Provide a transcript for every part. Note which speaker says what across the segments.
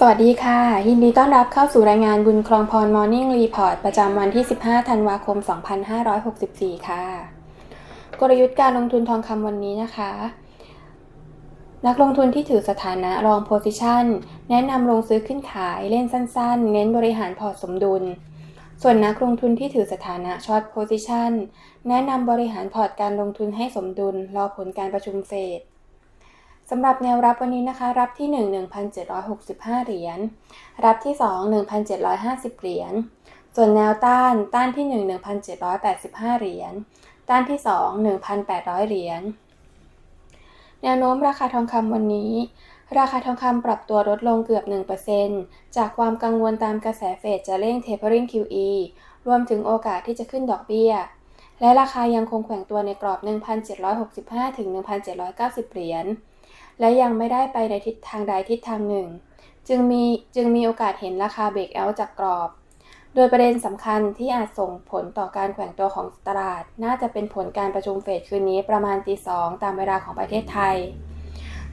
Speaker 1: สวัสดีค่ะ ยินดีต้อนรับเข้าสู่รายงานบุญคลองพร Morning Report ประจำวันที่ 15 ธันวาคม 2564 ค่ะ กลยุทธ์การลงทุนทองคำวันนี้นะคะ นักลงทุนที่ถือสถานะรอง position แนะนำลงซื้อขึ้นขายเล่นสั้นๆ เน้นบริหารพอร์ตสมดุล ส่วนนักลงทุนที่ถือสถานะ short position แนะนำบริหารพอร์ตการลงทุนให้สมดุล รอผลการประชุมเฟด สำหรับแนวรับวันนี้นะคะ รับที่ 1 1,765 เหรียญ รับที่ 2 1,750 เหรียญ ส่วนแนวต้านต้านที่ 1 1,785 เหรียญ ต้านที่ 2 1,800 เหรียญ แนวโน้มราคาทองคำวันนี้ ราคาทองคำปรับตัวลดลงเกือบ 1%จากความกังวลตามกระแสเฟดจะเร่ง tapering QE รวมถึงโอกาสที่จะขึ้นดอกเบี้ย และราคายังคงแกว่งตัวในกรอบ 1,765 ถึง 1,790 เหรียญ และยังไม่ได้ไปในทิศทางใดทิศทางหนึ่ง จึงมีจึงมีโอกาสเห็นราคาเบรกเอาจากกรอบ โดยประเด็นสำคัญที่อาจส่งผลต่อการแกว่งตัวของตลาด น่าจะเป็นผลการประชุมเฟดคืนนี้ประมาณตีสองตามเวลาของประเทศไทย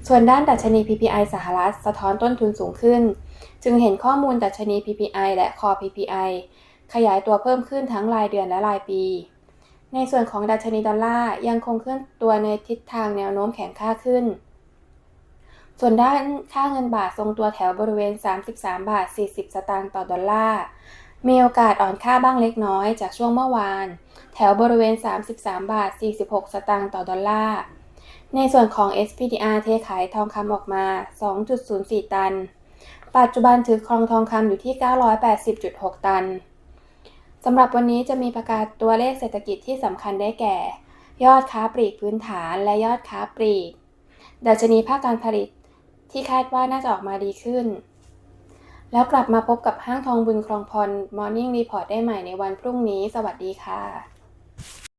Speaker 1: ส่วนด้านดัชนี PPI สหรัฐสะท้อนต้นทุนสูงขึ้น จึงเห็นข้อมูลดัชนี PPI และ Core PPI ขยายตัวเพิ่มขึ้นทั้งรายเดือนและรายปี ในส่วนของดัชนีดอลลาร์ยังคงเคลื่อนตัวในทิศทางแนวโน้มแข็งค่าขึ้น ส่วนด้านค่าเงินบาททรงตัวแถวบริเวณ 33 บาท 40 สตางค์ต่อดอลลาร์ มีโอกาสอ่อนค่าบ้างเล็กน้อยจากช่วงเมื่อวาน แถวบริเวณ 33 บาท 46 สตางค์ต่อดอลลาร์ ในส่วนของ SPDR เทขายทองคำออกมา 2.04 ตัน ปัจจุบันถือครองทองคำอยู่ที่ 980.6 ตัน สำหรับวันนี้จะมีประกาศตัวเลขเศรษฐกิจที่สำคัญได้แก่ ยอดค้าปลีกพื้นฐานและยอดค้าปลีกดัชนีภาคการผลิตที่คาดว่าน่าจะออกมาดีขึ้น แล้วกลับมาพบกับห้างทองบุญครองพร Morning Report ได้ใหม่ในวันพรุ่งนี้ สวัสดีค่ะ